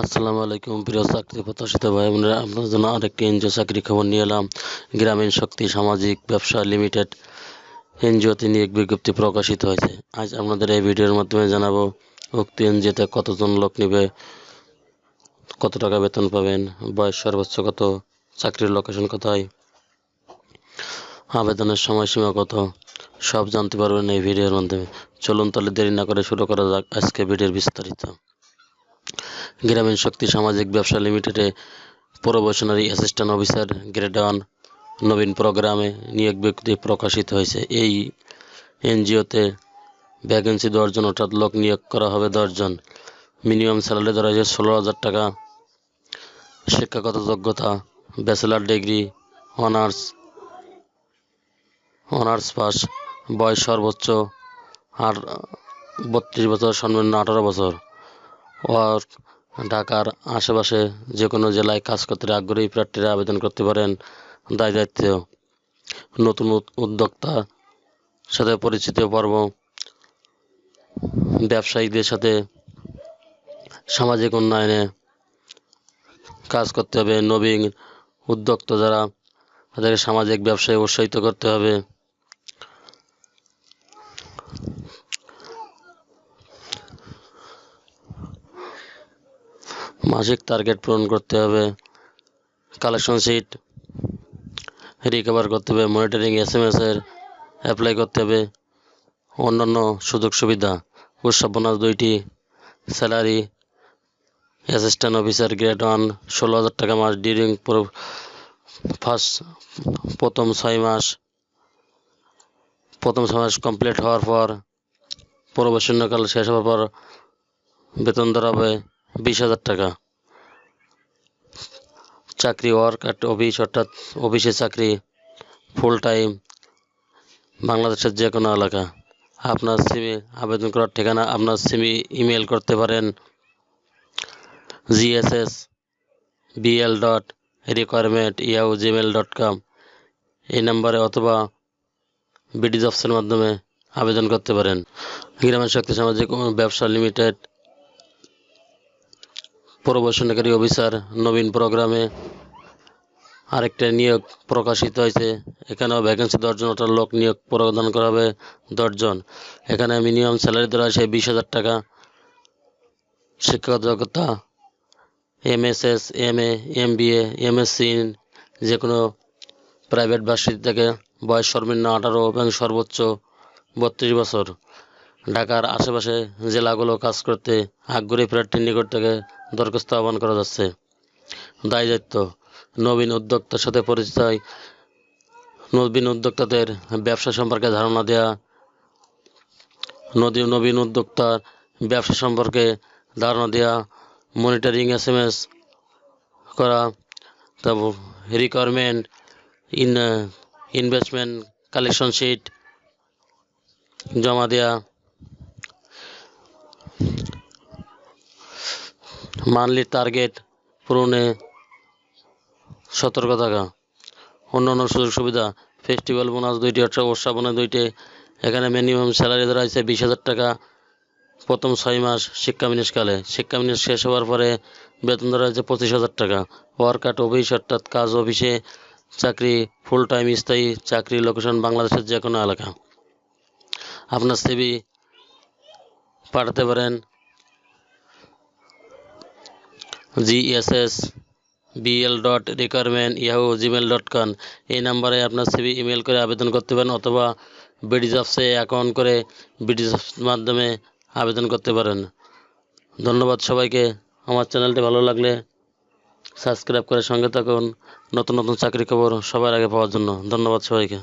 আসসালামু আলাইকুম প্রিয় চাকরি প্রত্যাশিত ভাই বোনেরা, আপনাদের জন্য আরেকটি এনজিও চাকরি খবর নিয়ে এলাম। গ্রামীণ শক্তি সামাজিক ব্যবসা লিমিটেড এনজিওতে নিয়োগ বিজ্ঞপ্তি প্রকাশিত হয়েছে। আজ আপনাদের এই ভিডিওর মাধ্যমে জানাব, উক্ত এনজিওতে কতজন লোক নেবে, কত টাকা বেতন পাবেন, বয়স সর্বোচ্চ কত, চাকরির লোকেশন কোথায় আবেদনের সময়সীমা কত, সব জানতে পারবেন এই ভিডিওর মাধ্যমে। চলুন তাহলে দেরি না করে শুরু করা যাক আজকে ভিডিওর বিস্তারিত। গ্রামীণ শক্তি সামাজিক ব্যবসা লিমিটেডে probationary assistant officer grade one নবীন প্রোগ্রামে নিয়োগ বিজ্ঞপ্তি প্রকাশিত হয়েছে। এই এনজিওতে ভ্যাকেন্সি দশজন অর্থাৎ লোক নিয়োগ করা হবে দশজন মিনিমাম স্যালারি ধরা হয়েছে ষোলো হাজার টাকা। শিক্ষাগত যোগ্যতা bachelor degree honours honours pass বয়স সর্বোচ্চ আর বত্রিশ বছর, সর্বনিম্ন আঠারো বছর। আর ঢাকার আশেপাশে যে কোনো জেলায় কাজ করতে আগ্রহী প্রার্থীরা আবেদন করতে পারেন দায় দায়িত্ব নতুন উদ্যোক্তা সাথে পরিচিত পর্ব ব্যবসায়ীদের সাথে সামাজিক উন্নয়নে কাজ করতে হবে, নবীন উদ্যোক্তা যারা, তাদেরকে সামাজিক ব্যবসায় উৎসাহিত করতে হবে। মাসিক টার্গেট পূরণ করতে হবে কালেকশন শিট রিকভার করতে হবে মনিটরিং এস এম এস এর অ্যাপ্লাই করতে হবে, অন্যান্য সুযোগ সুবিধা, উৎসব বোনাস দুইটি salary assistant officer grade one ষোলো হাজার টাকা মাস ডিউরিং ফার্স্ট প্রথম ছয় মাস, প্রথম ছয় মাস কমপ্লিট হওয়ার পর, প্রবেশনকাল শেষ হওয়ার পর, বেতন ধরা হবে বিশ হাজার টাকা। চাকরি ওয়ার্ক অ্যাট অফিস অর্থাৎ অফিসে চাকরি ফুল টাইম বাংলাদেশের যে কোনো এলাকা। আপনার সিমি আবেদন করার ঠিকানা, আপনার সিমি ইমেল করতে পারেন GSS BL dot requirement Yahoo Gmail dot com এই নাম্বারে অথবা বিডি জবসের মাধ্যমে আবেদন করতে পারেন। গ্রামের শক্তি সামাজিক ব্যবসা লিমিটেড প্রবেশনকারী অফিসার নবীন প্রোগ্রামে আরেকটা নিয়োগ প্রকাশিত হয়েছে। এখানেও ভ্যাকেন্সি দশজন ওটা লোক নিয়োগ প্রদান করা হবে দশজন। এখানে মিনিমাম স্যালারি ধরা আছে বিশ হাজার টাকা। শিক্ষাগত যোগ্যতা S M A M B A M S C যে কোনো প্রাইভেট ভার্সিটি থেকে বয়স সর্বনিম্ন আঠারো এবং সর্বোচ্চ বত্রিশ বছর। ঢাকার আশেপাশে জেলাগুলো কাজ করতে আগ্রহী প্রার্থীর নিকট থেকে দরখাস্ত আহ্বান করা যাচ্ছে। দায় দায়িত্ব। নবীন উদ্যোক্তার সাথে পরিচয়। নবীন উদ্যোক্তাদের ব্যবসা সম্পর্কে ধারণা দেয়া। নদী নবীন উদ্যোক্তার ব্যবসা সম্পর্কে ধারণা দেয়া। মনিটরিং এস এম এস করা। তারপর requirement in investment collection sheet জমা দেওয়া মান্থলি টার্গেট পূরণে সতর্ক থাকা। অন্যান্য সুযোগ সুবিধা ফেস্টিভ্যাল বোনাস দুইটি, অর্থাৎ উৎসবনে দুইটি। এখানে মিনিমাম স্যালারি ধরা হয়েছে বিশ হাজার টাকা। প্রথম ছয় মাস শিক্ষা মিনিসকালে শিক্ষা মিনিস শেষ হওয়ার পরে বেতন ধরা হয়েছে পঁচিশ হাজার টাকা। ওয়ার্ক আট অফিস অর্থাৎ কাজ অফিসে চাকরি ফুল টাইম স্থায়ী চাকরি লোকেশন বাংলাদেশের যে কোনো এলাকা। আপনার সিবি পাঠাতে পারেন। GSS BL dot requirement Yahoo Gmail dot com এই নাম্বারে আপনার সিভি ইমেল করে আবেদন করতে পারেন অথবা বিডি জবসে অ্যাকাউন্ট করে বিডি জবস মাধ্যমে আবেদন করতে পারেন। ধন্যবাদ সবাইকে। আমার চ্যানেলটি ভালো লাগলে সাবস্ক্রাইব করে সঙ্গে থাকুন। নতুন নতুন চাকরি খবর সবার আগে পাওয়ার জন্য। ধন্যবাদ সবাইকে।